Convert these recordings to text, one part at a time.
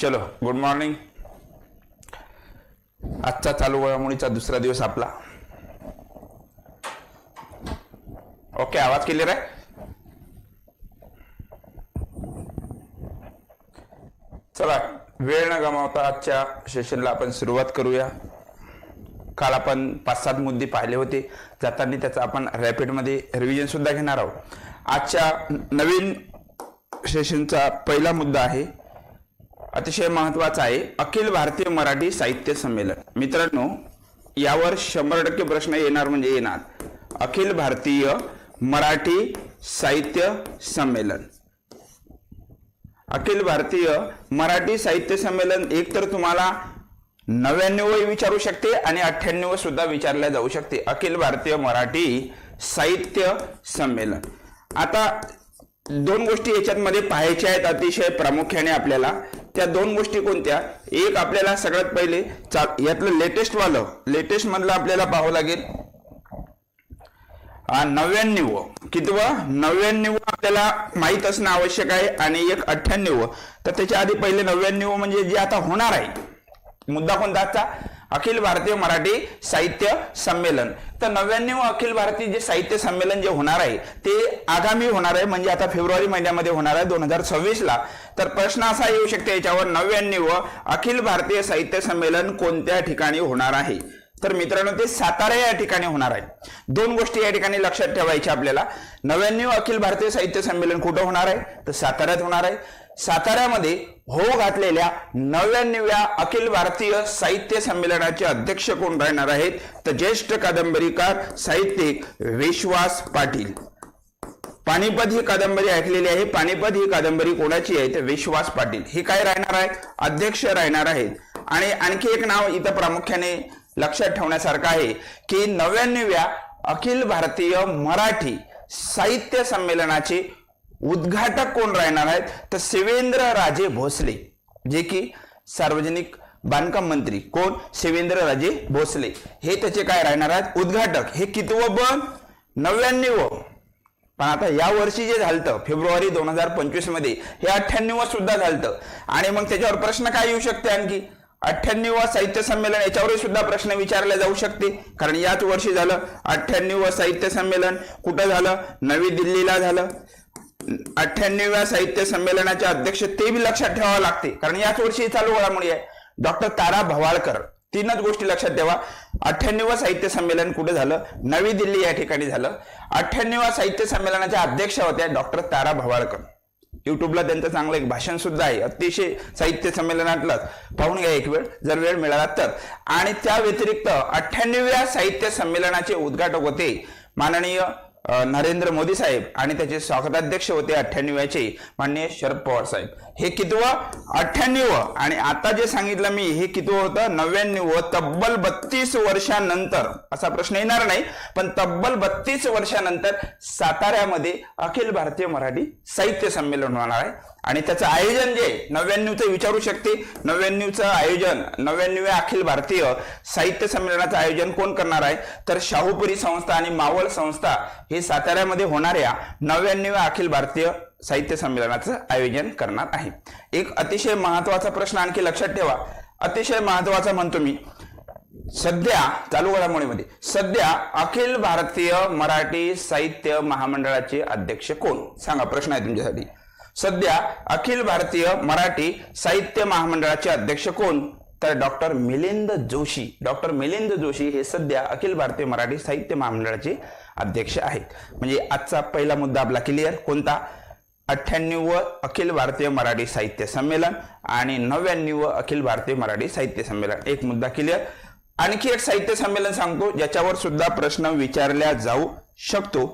चलो good morning आजचा चालू घडामोडीचा दुसरा दिवस आपला. ओके आवाज क्लिअर आहे? चला वेळ न गमावता आजच्या सेशनला आपण सुरुवात करूया. काल आपण पाच सात मुद्दे पाहिले होते. जाताना त्याचा आपण रॅपिडमध्ये रिव्हिजन सुद्धा घेणार आहोत. आजच्या नवीन सेशनचा पहिला मुद्दा आहे अतिशय महत्त्वाचा आहे. अखिल भारतीय मराठी साहित्य संमेलन. मित्रांनो यावर शंभर टक्के प्रश्न येणार म्हणजे येणार. अखिल भारतीय मराठी साहित्य संमेलन. अखिल भारतीय मराठी साहित्य संमेलन एक तर तुम्हाला नव्याण्णव विचारू शकते आणि अठ्ठ्याण्णव सुद्धा विचारल्या जाऊ शकते. अखिल भारतीय मराठी साहित्य संमेलन. आता दोन गोष्टी याच्यामध्ये पाहायच्या आहेत अतिशय प्रामुख्याने आपल्याला. त्या दोन गोष्टी कोणत्या? एक आपल्याला सगळ्यात पहिले यातलं लेटेस्ट वालं. लेटेस्ट मधलं आपल्याला पाहावं लागेल. हा, नव्याण्णव. कितव? नव्याण्णव आपल्याला माहीत असणं आवश्यक आहे आणि एक अठ्ठ्याण्णव. तर त्याच्या आधी पहिले नव्याण्णव म्हणजे जे आता होणार आहे. मुद्दा कोणता आजचा? अखिल भारतीय मराठी साहित्य संमेलन. तर नव्याण्णव अखिल भारतीय जे साहित्य संमेलन जे होणार आहे ते आगामी होणार आहे म्हणजे आता फेब्रुवारी महिन्यामध्ये होणार आहे दोन हजार सव्वीस ला तर प्रश्न असा येऊ शकते याच्यावर नव्याण्णव अखिल भारतीय साहित्य संमेलन कोणत्या ठिकाणी होणार आहे? तर मित्रांनो ते सातारा या ठिकाणी होणार आहे. दोन गोष्टी या ठिकाणी लक्षात ठेवायच्या आपल्याला. नव्याण्णव अखिल भारतीय साहित्य संमेलन कुठं होणार आहे? तर साताऱ्यात होणार आहे. साताऱ्यामध्ये हो घातलेल्या नव्याण्णव्या अखिल भारतीय साहित्य संमेलनाचे अध्यक्ष कोण राहणार आहेत? तर ज्येष्ठ कादंबरीकार साहित्यिक विश्वास पाटील. पानिपत ही कादंबरी ऐकलेली आहे. पानिपत ही कादंबरी कोणाची आहे? तर विश्वास पाटील. हे काय राहणार आहे? अध्यक्ष राहणार आहेत. आणि आणखी एक नाव इथं प्रामुख्याने लक्षात ठेवण्यासारखं आहे की नव्याण्णव्या अखिल भारतीय मराठी साहित्य संमेलनाचे उद्घाटक कोण राहणार आहेत? तर शिवेंद्र राजे भोसले. जे की सार्वजनिक बांधकाम मंत्री. कोण? शिवेंद्र राजे भोसले. हे त्याचे काय राहणार आहेत? उद्घाटक. हे कितवं बन नव्याण्णव. पण आता या वर्षी जे झालं फेब्रुवारी दोन हजार पंचवीसमध्ये हे अठ्ठ्याण्णव सुद्धा झालं आणि मग त्याच्यावर प्रश्न काय येऊ शकते आणखी? अठ्ठ्याण्णव साहित्य संमेलन याच्यावरही सुद्धा प्रश्न विचारले जाऊ शकते. कारण याच वर्षी झालं अठ्ठ्याण्णव साहित्य संमेलन. कुठं झालं? नवी दिल्लीला झालं. अठ्ठ्याण्णव्या साहित्य संमेलनाचे अध्यक्ष ते बी लक्षात ठेवावं लागते. कारण याच वर्षी चालू घडामोडी आहे. डॉक्टर तारा भवाळकर. तीनच गोष्टी लक्षात ठेवा. अठ्ठ्याण्णव साहित्य संमेलन कुठे झालं? नवी दिल्ली या ठिकाणी झालं. अठ्ठ्याण्णव साहित्य संमेलनाच्या अध्यक्ष होत्या डॉक्टर तारा भवाळकर. युट्यूबला त्यांचं चांगलं एक भाषण सुद्धा आहे. अतिशय साहित्य संमेलनातलं पाहून घ्या एक वेळ. जर वेळ मिळाला तर. आणि त्या व्यतिरिक्त अठ्ठ्याण्णव्या साहित्य संमेलनाचे उद्घाटक होते माननीय नरेंद्र मोदी साहेब आणि त्याचे स्वागताध्यक्ष होते अठ्ठ्याण्णव्याचे माननीय शरद पवार साहेब. हे कितवं? अठ्ठ्याण्णव. आणि आता जे सांगितलं मी हे कितवं होतं? नव्याण्णव. तब्बल बत्तीस वर्षानंतर असा प्रश्न येणार नाही पण तब्बल बत्तीस वर्षानंतर साताऱ्यामध्ये अखिल भारतीय मराठी साहित्य संमेलन होणार आहे. आणि त्याचं आयोजन जे नव्याण्णवचं विचारू शकते. नव्याण्णवचं आयोजन नव्याण्णव अखिल भारतीय साहित्य संमेलनाचं आयोजन कोण करणार आहे? तर शाहूपुरी संस्था आणि मावळ संस्था हे साताऱ्यामध्ये होणाऱ्या नव्याण्णव्या अखिल भारतीय साहित्य संमेलनाचं आयोजन करणार आहे. एक अतिशय महत्त्वाचा प्रश्न आणखी लक्षात ठेवा. अतिशय महत्त्वाचा म्हणतो मी सध्या चालू घडामोडीमध्ये सध्या अखिल भारतीय मराठी साहित्य महामंडळाचे अध्यक्ष कोण? सांगा प्रश्न आहे तुमच्यासाठी. सध्या अखिल भारतीय मराठी साहित्य महामंडळाचे अध्यक्ष कोण? तर डॉक्टर मिलिंद जोशी डॉक्टर मिलिंद जोशी हे सध्या अखिल भारतीय मराठी साहित्य महामंडळाचे अध्यक्ष आहेत. म्हणजे आजचा पहिला मुद्दा आपला क्लिअर कोणता? अठ्ठ्याण्णव अखिल भारतीय मराठी साहित्य संमेलन आणि नव्याण्णव अखिल भारतीय मराठी साहित्य संमेलन. एक मुद्दा क्लिअर आणखी एक साहित्य संमेलन सांगतो ज्याच्यावर सुद्धा प्रश्न विचारल्या जाऊ शकतो.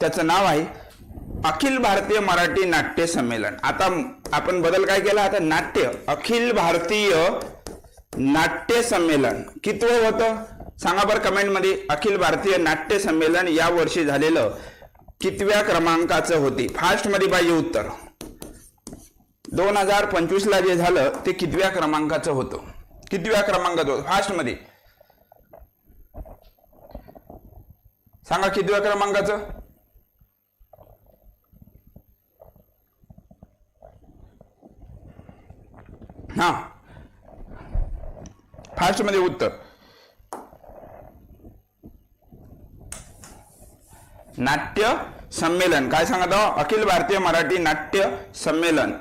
त्याचं नाव आहे अखिल भारतीय मराठी नाट्य संमेलन. आता आपण बदल काय केला? आता नाट्य अखिल भारतीय नाट्य संमेलन. कितवं होतं? सांगा बरं कमेंटमध्ये. अखिल भारतीय नाट्य संमेलन या वर्षी झालेलं कितव्या क्रमांकाचं होते? फास्टमध्ये पाहिजे उत्तर. दोन हजार पंचवीस ला जे झालं ते कितव्या क्रमांकाचं होतं? कितव्या क्रमांकाचं होतं? फास्टमध्ये सांगा कितव्या क्रमांकाचं? हा. फास्टमध्ये उत्तर. नाट्य संमेलन. काय सांगत आहो? अखिल भारतीय मराठी नाट्य संमेलन.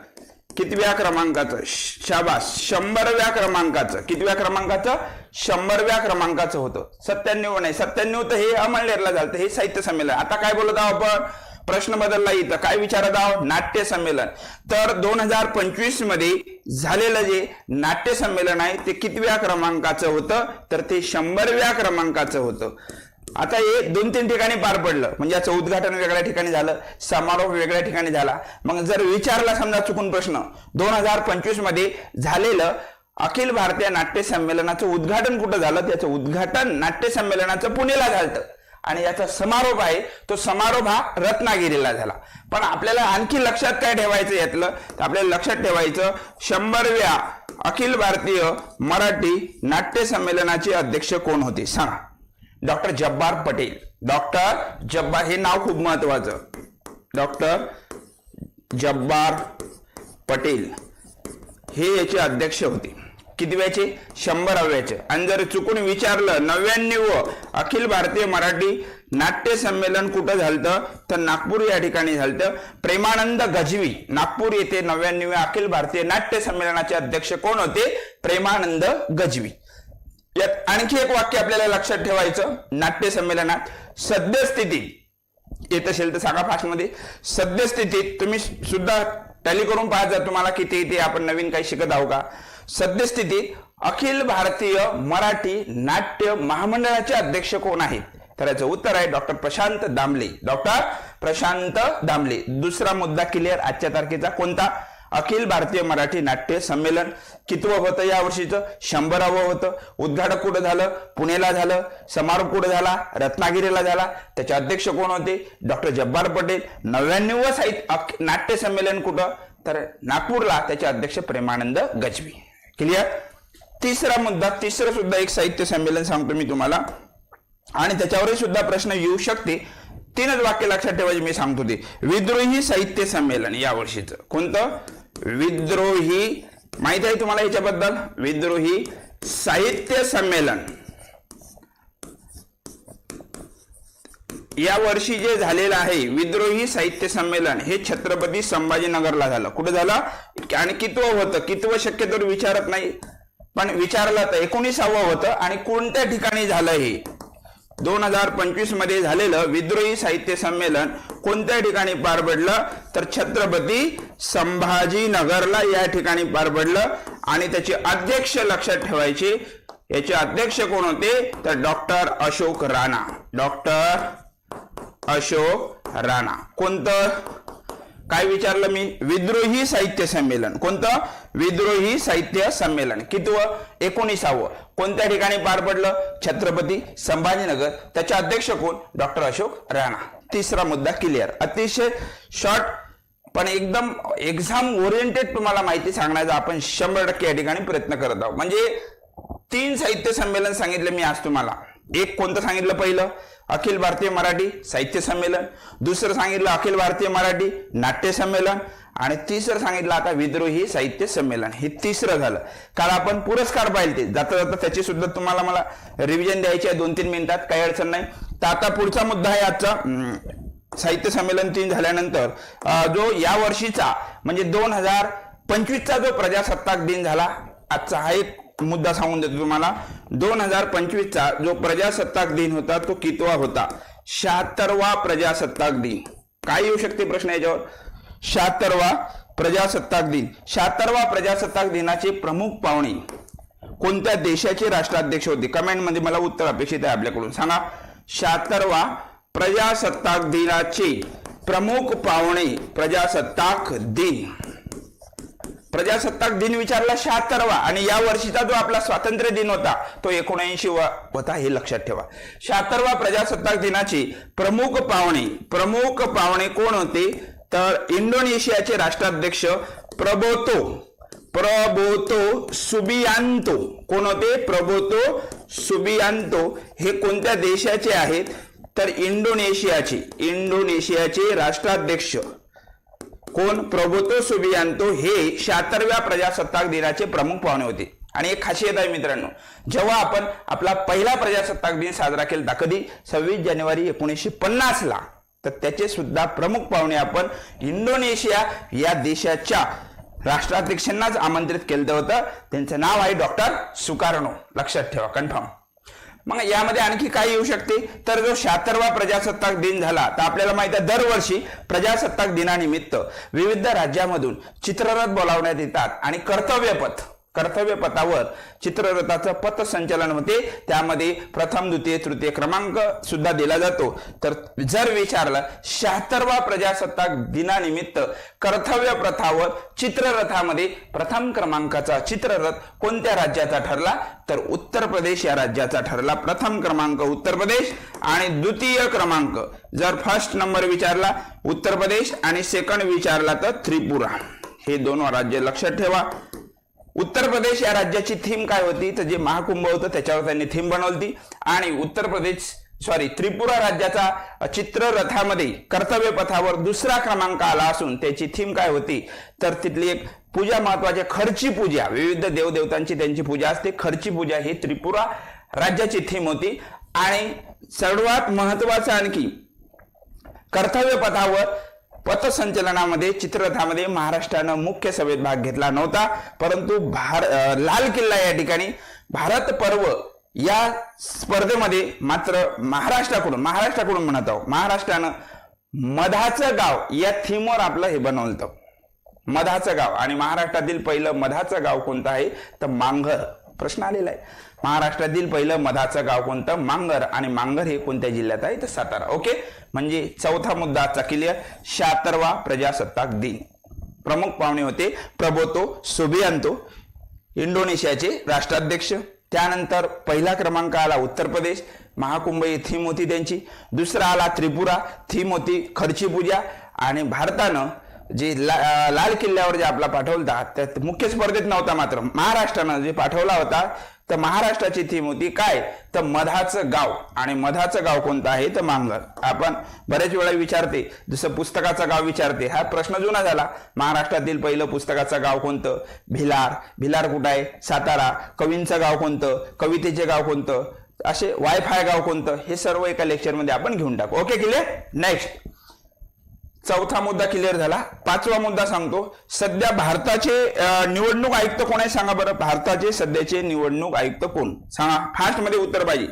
कितव्या क्रमांकाचं? शाबास. शंभरव्या क्रमांकाचं. कितव्या क्रमांकाचं? शंभरव्या क्रमांकाचं होतं. सत्त्याण्णव नाही सत्त्याण्णव तर हे अमळनेरला झालं हे साहित्य संमेलन. आता काय बोलत आहोत आपण? प्रश्न बदलला इथं. काय विचारत आहोत? नाट्य संमेलन तर दोन हजार पंचवीसमध्ये झालेलं जे नाट्य संमेलन आहे ते कितव्या क्रमांकाचं होतं? तर ते शंभरव्या क्रमांकाचं होतं. आता हे दोन तीन ठिकाणी पार पडलं. म्हणजे याचं उद्घाटन वेगळ्या ठिकाणी झालं समारोह वेगळ्या ठिकाणी झाला. मग जर विचारला समजा चुकून प्रश्न दोन हजार पंचवीसमध्ये झालेलं अखिल भारतीय नाट्य संमेलनाचं उद्घाटन कुठं झालं? त्याचं उद्घाटन नाट्य संमेलनाचं पुणेला झालं. आणि याचा समारोप आहे तो समारोप हा रत्नागिरीला झाला. पण आपल्याला आणखी लक्षात काय ठेवायचं यातलं? तर आपल्याला लक्षात ठेवायचं शंभरव्या अखिल भारतीय मराठी नाट्य संमेलनाचे अध्यक्ष कोण होते? सांगा. डॉक्टर जब्बार पटेल. डॉक्टर जब्बार हे नाव खूप महत्वाचं डॉक्टर जब्बार पटेल हे याचे अध्यक्ष होते. किती शंभर अव्याचे आणि जर चुकून विचारलं नव्याण्णव अखिल भारतीय मराठी नाट्य संमेलन कुठं झालं तर नागपूर या ठिकाणी झालं प्रेमानंद गजवी नागपूर येथे नव्याण्णव अखिल भारतीय नाट्य संमेलनाचे अध्यक्ष कोण होते? प्रेमानंद गजवी. यात आणखी एक वाक्य आपल्याला लक्षात ठेवायचं नाट्य संमेलनात. सद्यस्थितीत येत असेल तर सांगा फास्टमध्ये. सद्यस्थितीत तुम्ही सुद्धा टॅली करून पाहत जा तुम्हाला किती येते आपण नवीन काही शिकत आहो का? सद्यस्थितीत अखिल भारतीय मराठी नाट्य महामंडळाचे अध्यक्ष कोण आहेत? तर याचं उत्तर आहे डॉक्टर प्रशांत दामले. डॉक्टर प्रशांत दामले. दुसरा मुद्दा क्लिअर आजच्या तारखेचा कोणता? अखिल भारतीय मराठी नाट्य संमेलन. कितवं होतं या वर्षीचं? शंभरावं होतं. उद्घाटक कुठं झालं? पुणेला झालं. समारोप कुठं झाला? रत्नागिरीला झाला. त्याचे अध्यक्ष कोण होते? डॉक्टर जब्बार पटेल. नव्याण्णव साहित्य नाट्य संमेलन कुठं? तर नागपूरला त्याचे अध्यक्ष प्रेमानंद गजवी. क्लिअर तिसरा मुद्दा तिसरं सुद्धा एक साहित्य संमेलन सांगतो मी तुम्हाला. आणि त्याच्यावरही सुद्धा प्रश्न येऊ शकते. तीनच वाक्य लक्षात ठेवायचे मी सांगतो ते. विद्रोही साहित्य संमेलन या वर्षीचं. कोणतं? विद्रोही. माहिती आहे तुम्हाला याच्याबद्दल विद्रोही साहित्य संमेलन. या वर्षी जे झालेलं आहे विद्रोही साहित्य संमेलन हे छत्रपती संभाजीनगरला झालं. कुठं झालं? आणि कितवं होतं? कितवं शक्यतो विचारत नाही. पण विचारलं तर एकोणीसावं होतं आणि कोणत्या ठिकाणी झालं हे? दोन हजार पंचवीसमध्ये झालेलं विद्रोही साहित्य संमेलन कोणत्या ठिकाणी पार पडलं? तर छत्रपती संभाजीनगरला या ठिकाणी पार पडलं आणि त्याचे अध्यक्ष लक्षात ठेवायचे. याचे अध्यक्ष कोण होते? तर डॉक्टर अशोक राणा. डॉक्टर अशोक राणा. कोणतं? काय विचारलं मी? विद्रोही साहित्य संमेलन. कोणतं? विद्रोही साहित्य संमेलन. कितवं? एकोणीसावं. कोणत्या ठिकाणी पार पडलं? छत्रपती संभाजीनगर. त्याचे अध्यक्ष कोण? डॉक्टर अशोक राणा. तिसरा मुद्दा क्लिअर. अतिशय शॉर्ट पण एकदम एक्झाम ओरिएंटेड तुम्हाला माहिती सांगण्याचा आपण शंभर टक्के या ठिकाणी प्रयत्न करत आहोत. म्हणजे तीन साहित्य संमेलन सांगितलं मी आज तुम्हाला. एक कोणतं सांगितलं पहिलं? अखिल भारतीय मराठी साहित्य संमेलन. दुसरं सांगितलं अखिल भारतीय मराठी नाट्य संमेलन. आणि तिसरं सांगितलं आता विद्रोही साहित्य संमेलन. हे तिसरं झालं. काल आपण पुरस्कार पाहिले ते जाता जाता त्याची सुद्धा तुम्हाला मला रिव्हिजन द्यायची आहे. दोन तीन मिनिटात. काही अडचण नाही. तर आता पुढचा मुद्दा आहे आजचा. साहित्य संमेलन तीन झाल्यानंतर जो या वर्षीचा म्हणजे दोन हजार पंचवीसचा जो प्रजासत्ताक दिन झाला आजचा हा एक मुद्दा सांगून देतो तुम्हाला. दोन हजार पंचवीसचा जो प्रजासत्ताक दिन होता तो कितवा होता? शहात्तरवा प्रजासत्ताक दिन. काय येऊ शकते प्रश्न याच्यावर? शहात्तरवा प्रजासत्ताक दिन. शहात्तरवा प्रजासत्ताक दिनाचे प्रमुख पाहुणे कोणत्या देशाचे राष्ट्राध्यक्ष होते? कमेंटमध्ये मला उत्तर अपेक्षित आहे आपल्याकडून. सांगा. शहात्तरवा प्रजासत्ताक दिनाचे प्रमुख पाहुणे प्रजासत्ताक दिन. प्रजासत्ताक दिन विचारला शहात्तरवा आणि या वर्षीचा जो आपला स्वातंत्र्य दिन होता तो एकोणऐंशी होता हे लक्षात ठेवा. शहात्तरवा प्रजासत्ताक दिनाची प्रमुख पाहुणे प्रमुख पाहुणे कोण होते? तर इंडोनेशियाचे राष्ट्राध्यक्ष प्रबोतो प्रबोतो सुबियांतो. कोण होते? Prabowo Subianto. हे कोणत्या देशाचे आहेत? तर इंडोनेशियाचे इंडोनेशियाचे राष्ट्राध्यक्ष कोण? प्रभुतो सुबियांतो हे शहात्तरव्या प्रजासत्ताक दिनाचे प्रमुख पाहुणे होते. आणि एक खासियत आहे मित्रांनो जेव्हा आपण आपला पहिला प्रजासत्ताक दिन साजरा केला कधी? सव्वीस जानेवारी एकोणीसशे पन्नास ला तर त्याचे सुद्धा प्रमुख पाहुणे आपण इंडोनेशिया या देशाच्या राष्ट्राध्यक्षांनाच आमंत्रित केलं होतं. त्यांचं नाव आहे डॉक्टर सुकार्णो लक्षात ठेवा कन्फर्म. मग यामध्ये आणखी काय येऊ शकते? तर जो शहात्तरवा प्रजासत्ताक दिन झाला तर आपल्याला माहीत आहे दरवर्षी प्रजासत्ताक दिनानिमित्त विविध राज्यामधून चित्ररथ बोलावण्यात येतात आणि कर्तव्यपथ. कर्तव्य पथावर चित्ररथाचं पथसंचलन होते त्यामध्ये प्रथम द्वितीय तृतीय क्रमांक सुद्धा दिला जातो. तर जर विचारलं शहात्तरवा प्रजासत्ताक दिनानिमित्त कर्तव्य प्रथावर चित्ररथामध्ये प्रथम क्रमांकाचा चित्ररथ कोणत्या राज्याचा ठरला? तर उत्तर प्रदेश या राज्याचा ठरला. प्रथम क्रमांक उत्तर प्रदेश आणि द्वितीय क्रमांक. जर फर्स्ट नंबर विचारला उत्तर प्रदेश आणि सेकंड विचारला तर त्रिपुरा. हे दोन राज्य लक्षात ठेवा. उत्तर प्रदेश या राज्याची थीम काय होती? तर जे महाकुंभ होतं त्याच्यावर त्यांनी थीम बनवली. आणि उत्तर प्रदेश सॉरी त्रिपुरा राज्याचा चित्ररथामध्ये कर्तव्य पथावर दुसरा क्रमांक आला असून त्याची थीम काय होती? तर तिथली एक पूजा महत्वाची खर्ची पूजा. विविध देवदेवतांची त्यांची पूजा असते. खर्ची पूजा ही त्रिपुरा राज्याची थीम होती. आणि सर्वात महत्वाचं आणखी कर्तव्य पथावर पथसंचलनामध्ये चित्ररथामध्ये महाराष्ट्रानं मुख्य सभेत भाग घेतला नव्हता परंतु भार लाल किल्ला या ठिकाणी भारत पर्व या स्पर्धेमध्ये मात्र महाराष्ट्राकडून महाराष्ट्राकडून म्हणत आहोत. महाराष्ट्रानं मधाचं गाव या थीमवर आपलं हे बनवलं मधाचं गाव आणि महाराष्ट्रातील पहिलं मधाचं गाव कोणतं आहे? तर मांघर. प्रश्न आलेला आहे. महाराष्ट्रातील पहिलं मधाचं गाव कोणतं? मांगर. आणि मांगर हे कोणत्या जिल्ह्यात आहे? तर सातारा. ओके? म्हणजे चौथा मुद्दा आजचा क्लिअर शहात्तरवा प्रजासत्ताक दिन. प्रमुख पाहुणे होते प्रबोतो सुबियांतो इंडोनेशियाचे राष्ट्राध्यक्ष. त्यानंतर पहिला क्रमांक आला उत्तर प्रदेश. महाकुंभ ही थीम होती त्यांची. दुसरा आला त्रिपुरा. थीम होती खर्ची पूजा. आणि भारतानं जे ला, लाल किल्ल्यावर जे आपला पाठवला त्या त्यात मुख्य स्पर्धेत नव्हता मात्र. महाराष्ट्रानं जे पाठवला होता तर महाराष्ट्राची थीम होती काय? तर मधाचं गाव. आणि मधाचं गाव कोणतं आहे? तर मांगर. आपण बरेच वेळा विचारते जसं पुस्तकाचं गाव विचारते हा प्रश्न जुना झाला. महाराष्ट्रातील पहिलं पुस्तकाचं गाव कोणतं? भिलार. भिलार कुठं आहे? सातारा. कवींचं गाव कोणतं? कवितेचे गाव कोणतं? असे वायफाय गाव कोणतं? हे सर्व एका लेक्चरमध्ये आपण घेऊन टाकू. ओके क्लिअर नेक्स्ट चौथा मुद्दा क्लिअर झाला. पाचवा मुद्दा सांगतो. सध्या भारताचे निवडणूक आयुक्त कोण आहे सांगा बरं. भारताचे सध्याचे निवडणूक आयुक्त कोण? सांगा. फास्टमध्ये उत्तर पाहिजे.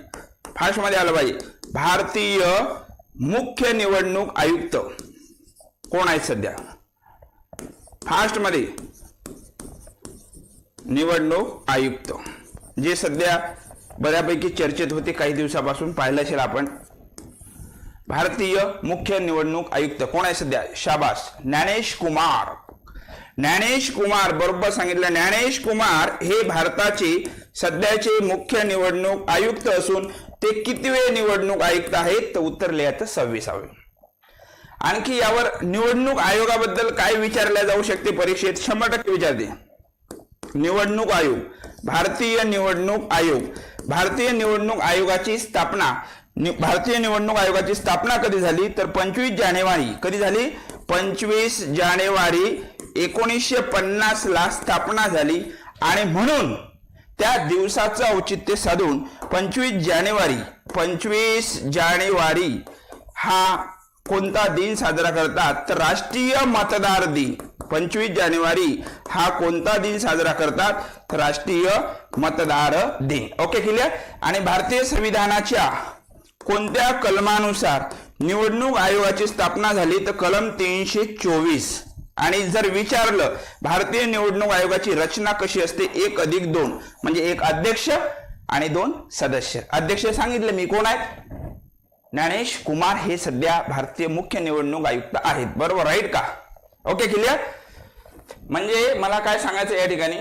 फास्टमध्ये आलं पाहिजे. भारतीय मुख्य निवडणूक आयुक्त कोण आहेत सध्या? फास्टमध्ये निवडणूक आयुक्त. जे सध्या बऱ्यापैकी चर्चेत होते काही दिवसापासून. पाहिलं असेल आपण. भारतीय मुख्य निवडणूक आयुक्त कोण आहे सध्या? शाबास. ज्ञानेश कुमार. ज्ञानेश कुमार बरोबर सांगितलं. ज्ञानेश कुमार हे भारताचे सध्याचे मुख्य निवडणूक आयुक्त असून ते कितवे निवडणूक आयुक्त आहेत? तर उत्तर लिहायचं सव्वीसावे. आणखी यावर निवडणूक आयोगाबद्दल काय विचारल्या जाऊ शकते? परीक्षेत शंभर टक्के विचारते निवडणूक आयोग. भारतीय निवडणूक आयोग. भारतीय निवडणूक आयोगाची स्थापना भारतीय निवडणूक आयोगाची स्थापना कधी झाली? तर पंचवीस जानेवारी. कधी झाली? पंचवीस जानेवारी एकोणीसशे पन्नास ला स्थापना झाली. आणि म्हणून त्या दिवसाचं औचित्य साधून पंचवीस जानेवारी पंचवीस जानेवारी हा कोणता दिन साजरा करतात? तर राष्ट्रीय मतदार दिन. पंचवीस जानेवारी हा कोणता दिन साजरा करतात? तर राष्ट्रीय मतदार दिन. Okay clear? आणि भारतीय संविधानाच्या कोणत्या कलमानुसार निवडणूक आयोगाची स्थापना झाली तर कलम तीनशे चोवीस? आणि जर विचारलं भारतीय निवडणूक आयोगाची रचना कशी असते? एक अधिक दोन म्हणजे एक अध्यक्ष आणि दोन सदस्य. अध्यक्ष सांगितलं मी कोण आहेत? ज्ञानेश कुमार हे सध्या भारतीय मुख्य निवडणूक आयुक्त आहेत. बरोबर राईट का? ओके क्लिअर म्हणजे मला काय सांगायचं या ठिकाणी?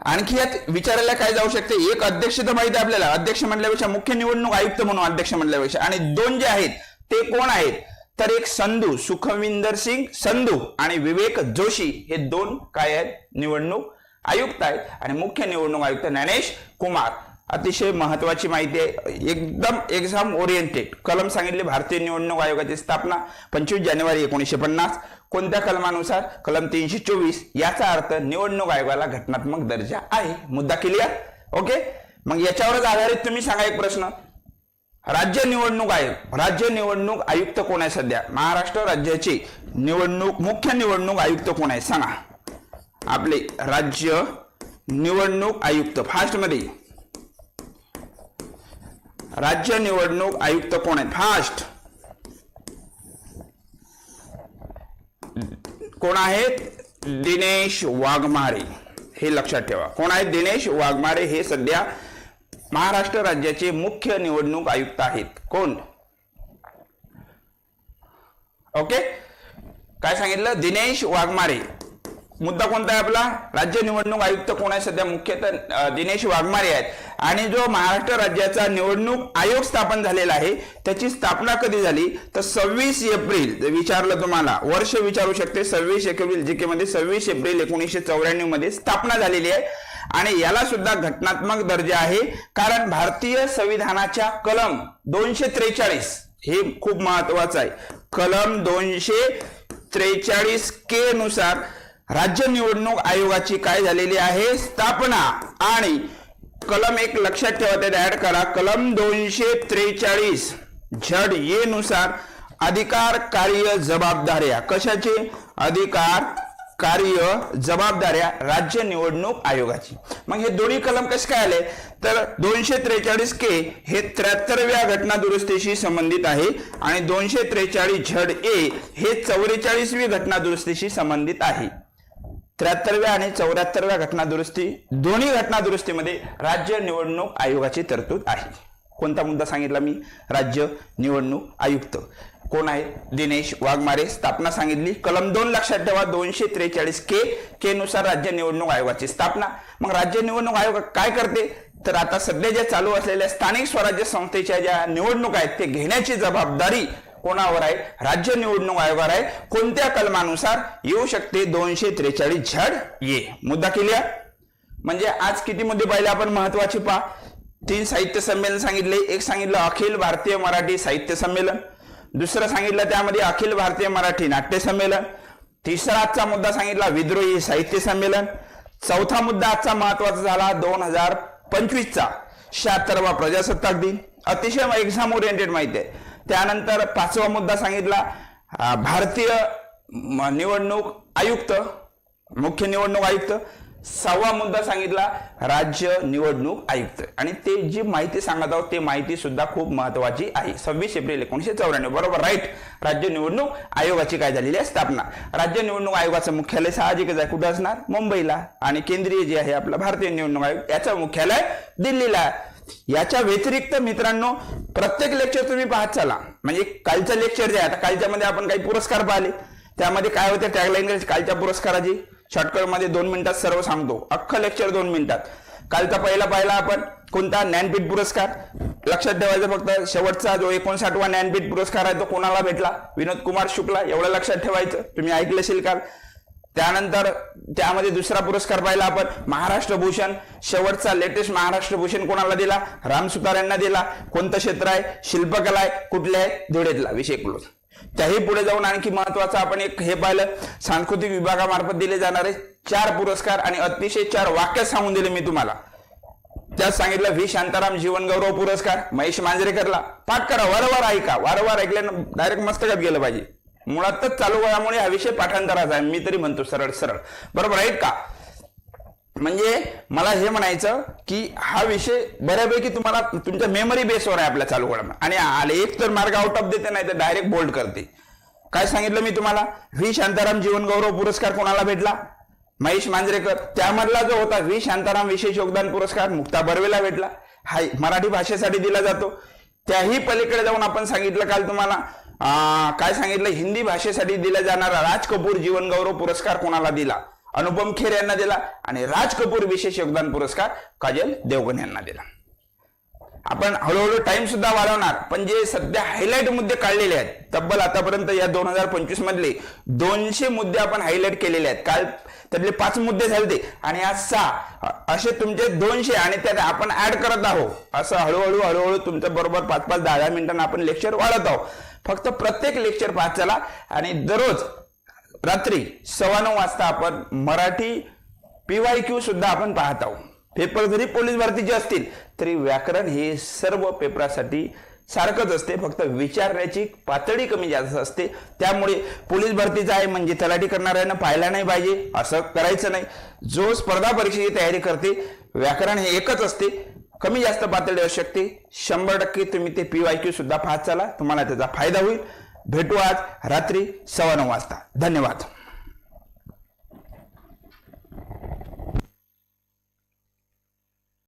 आणखी यात विचारायला काय जाऊ शकते? एक अध्यक्ष तर माहिती आहे आपल्याला. अध्यक्ष म्हणल्यापेक्षा मुख्य निवडणूक आयुक्त म्हणून अध्यक्ष म्हणल्यापेक्षा. आणि दोन जे आहेत ते कोण आहेत? तर एक संधू सुखविंदर सिंग संधू आणि विवेक जोशी हे दोन काय आहेत? निवडणूक आयुक्त आहेत. आणि मुख्य निवडणूक आयुक्त ज्ञानेश कुमार. अतिशय महत्वाची माहिती आहे. एकदम एक्झाम ओरिएंटेड कलम सांगितले भारतीय निवडणूक आयोगाची स्थापना पंचवीस जानेवारी एकोणीसशे पन्नास. कोणत्या कलमानुसार? कलम तीनशे चोवीस. याचा अर्थ निवडणूक आयोगाला घटनात्मक दर्जा आहे. मुद्दा क्लिअर ओके मग याच्यावरच आधारित तुम्ही सांगा एक प्रश्न. राज्य निवडणूक आयोग. राज्य निवडणूक आयुक्त कोण आहे सध्या? महाराष्ट्र राज्याचे निवडणूक मुख्य निवडणूक आयुक्त कोण आहे? सांगा. आपले राज्य निवडणूक आयुक्त. फास्टमध्ये राज्य निवडणूक आयुक्त कोण आहेत? फास्ट कोण आहेत? दिनेश वाघमारे. हे लक्षात ठेवा. कोण आहेत दिनेश वाघमारे? हे सध्या महाराष्ट्र राज्याचे मुख्य निवडणूक आयुक्त आहेत. कोण? ओके काय सांगितलं? दिनेश वाघमारे. मुद्दा कोणता आहे आपला? राज्य निवडणूक आयुक्त कोण आहे? सध्या मुख्यतः दिनेश वाघमारे आहेत. आणि जो महाराष्ट्र राज्याचा निवडणूक आयोग स्थापन झालेला आहे त्याची स्थापना कधी झाली? तर सव्वीस एप्रिल विचारलं तुम्हाला वर्ष विचारू शकते सव्वीस एप्रिल जी के मध्ये सव्वीस एप्रिल एकोणीसशे चौऱ्याण्णवमध्ये स्थापना झालेली आहे. आणि याला सुद्धा घटनात्मक दर्जा आहे कारण भारतीय संविधानाच्या कलम दोनशे त्रेचाळीस हे खूप महत्वाचं आहे. कलम दोनशे त्रेचाळीस के नुसार राज्य निवडणूक आयोगाची काय झालेली आहे? स्थापना आणि कलम एक लक्षात ठेवा त्यात ऍड करा. कलम दोनशे त्रेचाळीस. झड ये नुसार अधिकार कार्य जबाबदाऱ्या. कशाचे? अधिकार कार्य जबाबदाऱ्या राज्य निवडणूक आयोगाची. मग हे दोन्ही कलम कसे काय आले? तर दोनशे त्रेचाळीस के हे त्र्याहत्तरव्या घटना दुरुस्तीशी संबंधित आहे आणि दोनशे त्रेचाळीस झड ए हे चौवेचाळीसवी घटना दुरुस्तीशी संबंधित आहे. त्र्याहत्तरव्या आणि चौऱ्याहत्तरव्या घटना दुरुस्ती दोन्ही घटना दुरुस्तीमध्ये राज्य निवडणूक आयोगाची तरतूद आहे. कोणता मुद्दा सांगितला मी? राज्य निवडणूक आयुक्त. कोण आहे? दिनेश वाघमारे स्थापना सांगितली. कलम दोन लक्षात ठेवा दोनशे त्रेचाळीस के के नुसार राज्य निवडणूक आयोगाची स्थापना. मग राज्य निवडणूक आयोग काय करते? तर आता सध्या ज्या चालू असलेल्या स्थानिक स्वराज्य संस्थेच्या ज्या निवडणूक आहेत ते घेण्याची जबाबदारी कोणावर आहे? राज्य निवडणूक आयोगावर आहे. कोणत्या कलमानुसार येऊ शकते? दोनशे त्रेचाळीस झड ये. मुद्दा क्लिअर म्हणजे आज किती मुद्दे पाहिले आपण? महत्त्वाचे पहा. तीन साहित्य संमेलन सांगितले. एक सांगितलं अखिल भारतीय मराठी साहित्य संमेलन. दुसरं सांगितलं त्यामध्ये अखिल भारतीय मराठी नाट्य संमेलन. तिसरा आजचा मुद्दा सांगितला विद्रोही साहित्य संमेलन. चौथा मुद्दा आजचा महत्त्वाचा झाला दोन हजार पंचवीसचा. शहात्तरवा प्रजासत्ताक दिन. अतिशय एक्झाम ओरिएंटेड माहिती आहे. त्यानंतर पाचवा मुद्दा सांगितला. भारतीय निवडणूक आयुक्त मुख्य निवडणूक आयुक्त. सहावा मुद्दा सांगितला राज्य निवडणूक आयुक्त. आणि ते जी माहिती सांगत आहोत ते माहिती सुद्धा खूप महत्वाची आहे. सव्वीस एप्रिल एकोणीशे चौऱ्याण्णव बरोबर राईट राज्य निवडणूक आयोगाची काय झालेली आहे? स्थापना. राज्य निवडणूक आयोगाचं मुख्यालय साहजिकच आहे. कुठं असणार? मुंबईला. आणि केंद्रीय जे आहे आपलं भारतीय निवडणूक आयोग याचं मुख्यालय दिल्लीला आहे. याच्या व्यतिरिक्त मित्रांनो प्रत्येक लेक्चर तुम्ही पाहत चला. म्हणजे कालचं लेक्चर जे आहे आता कालच्यामध्ये आपण काही पुरस्कार पाहिले. त्यामध्ये काय होते टॅगलाईन कालच्या पुरस्काराची शॉर्टकटमध्ये दोन मिनिटात सर्व सांगतो. अख्खं लेक्चर दोन मिनिटात. कालचा पहिला पाहिला आपण कोणता? ज्ञानपीठ पुरस्कार. लक्षात ठेवायचं फक्त शेवटचा जो एकोणसाठवा ज्ञानपीठ पुरस्कार आहे तो कोणाला भेटला? विनोद कुमार शुक्ला. एवढं लक्षात ठेवायचं. तुम्ही ऐकलं असेल काल. त्यानंतर त्यामध्ये दुसरा पुरस्कार पाहिला आपण. महाराष्ट्र भूषण. शेवटचा लेटेस्ट महाराष्ट्र भूषण कोणाला दिला? राम सुतार यांना दिला. कोणतं क्षेत्र आहे? शिल्पकला आहे? कुठल्या आहे? धुळेतला. विषय क्लोज त्याही पुढे जाऊन आणखी महत्वाचं आपण एक हे पाहिलं. सांस्कृतिक विभागामार्फत दिले जाणारे चार पुरस्कार आणि अतिशय चार वाक्य सांगून दिले मी तुम्हाला. त्यात सांगितलं व्ही. शांताराम जीवन गौरव पुरस्कार. महेश मांजरेकरला. पाठ करा. वारंवार ऐका. वारंवार ऐकल्यानं डायरेक्ट मस्तकात गेलं पाहिजे. मुळातच चालू वयामुळे हा विषय पाठांतराचा आहे. मी तरी म्हणतो सरळ सरळ. बरोबर आहेत का? म्हणजे मला हे म्हणायचं की हा विषय बऱ्यापैकी तुम्हाला तुमच्या मेमरी बेसवर आहे आपल्या चालू घडामोडी आणि आले एक तर मार्ग आउट ऑफ देते नाही तर डायरेक्ट बोल्ड करते. काय सांगितलं मी तुम्हाला? व्ही. शांताराम जीवन गौरव पुरस्कार कोणाला भेटला? महेश मांजरेकर. त्यामधला जो होता व्ही. शांताराम विशेष योगदान पुरस्कार मुक्ता बर्वेला भेटला. हा मराठी भाषेसाठी दिला जातो. त्याही पलीकडे जाऊन आपण सांगितलं काल तुम्हाला. काय सांगितलं? हिंदी भाषेसाठी दिला जाणारा राज कपूर जीवनगौरव पुरस्कार कोणाला दिला? अनुपम खेर यांना दिला आणि राज कपूर विशेष योगदान पुरस्कार काजल देवगण यांना दिला. आपण हळूहळू टाइम सुद्धा वाढवणार. पण जे सध्या हायलाईट मुद्दे काढलेले आहेत तब्बल आतापर्यंत या दोन हजार पंचवीस मधले दोनशे मुद्दे आपण हायलाईट केलेले आहेत. काल त्यातले पाच मुद्दे झाले आणि आज सहा. असे तुमचे दोनशे आणि त्यात आपण ऍड करत आहोत. असं हळूहळू हळूहळू तुमच्या बरोबर पाच पाच दहा दहा मिनिटांना आपण लेक्चर वाढत आहोत. फक्त प्रत्येक लेक्चर पाच चला आणि दररोज रात्री सव्वा नऊ वाजता आपण मराठी पीवाय क्यू सुद्धा आपण पाहत आहोत. पेपर जरी पोलीस भरतीचे असतील तरी व्याकरण हे सर्व पेपरासाठी सारखंच असते. फक्त विचारण्याची पातळी कमी जास्त असते. त्यामुळे पोलीस भरतीचा आहे म्हणजे तलाठी करणाऱ्यानं पाहायला नाही पाहिजे असं करायचं नाही. जो स्पर्धा परीक्षेची तयारी करते व्याकरण हे एकच असते. कमी जास्त पातळी असू शकते. शंभर टक्के तुम्ही ते पीवाय क्यू सुद्धा पाहत चाला. तुम्हाला त्याचा फायदा होईल. भेटू आज रात्री सव्वा नऊ वाजता. धन्यवाद.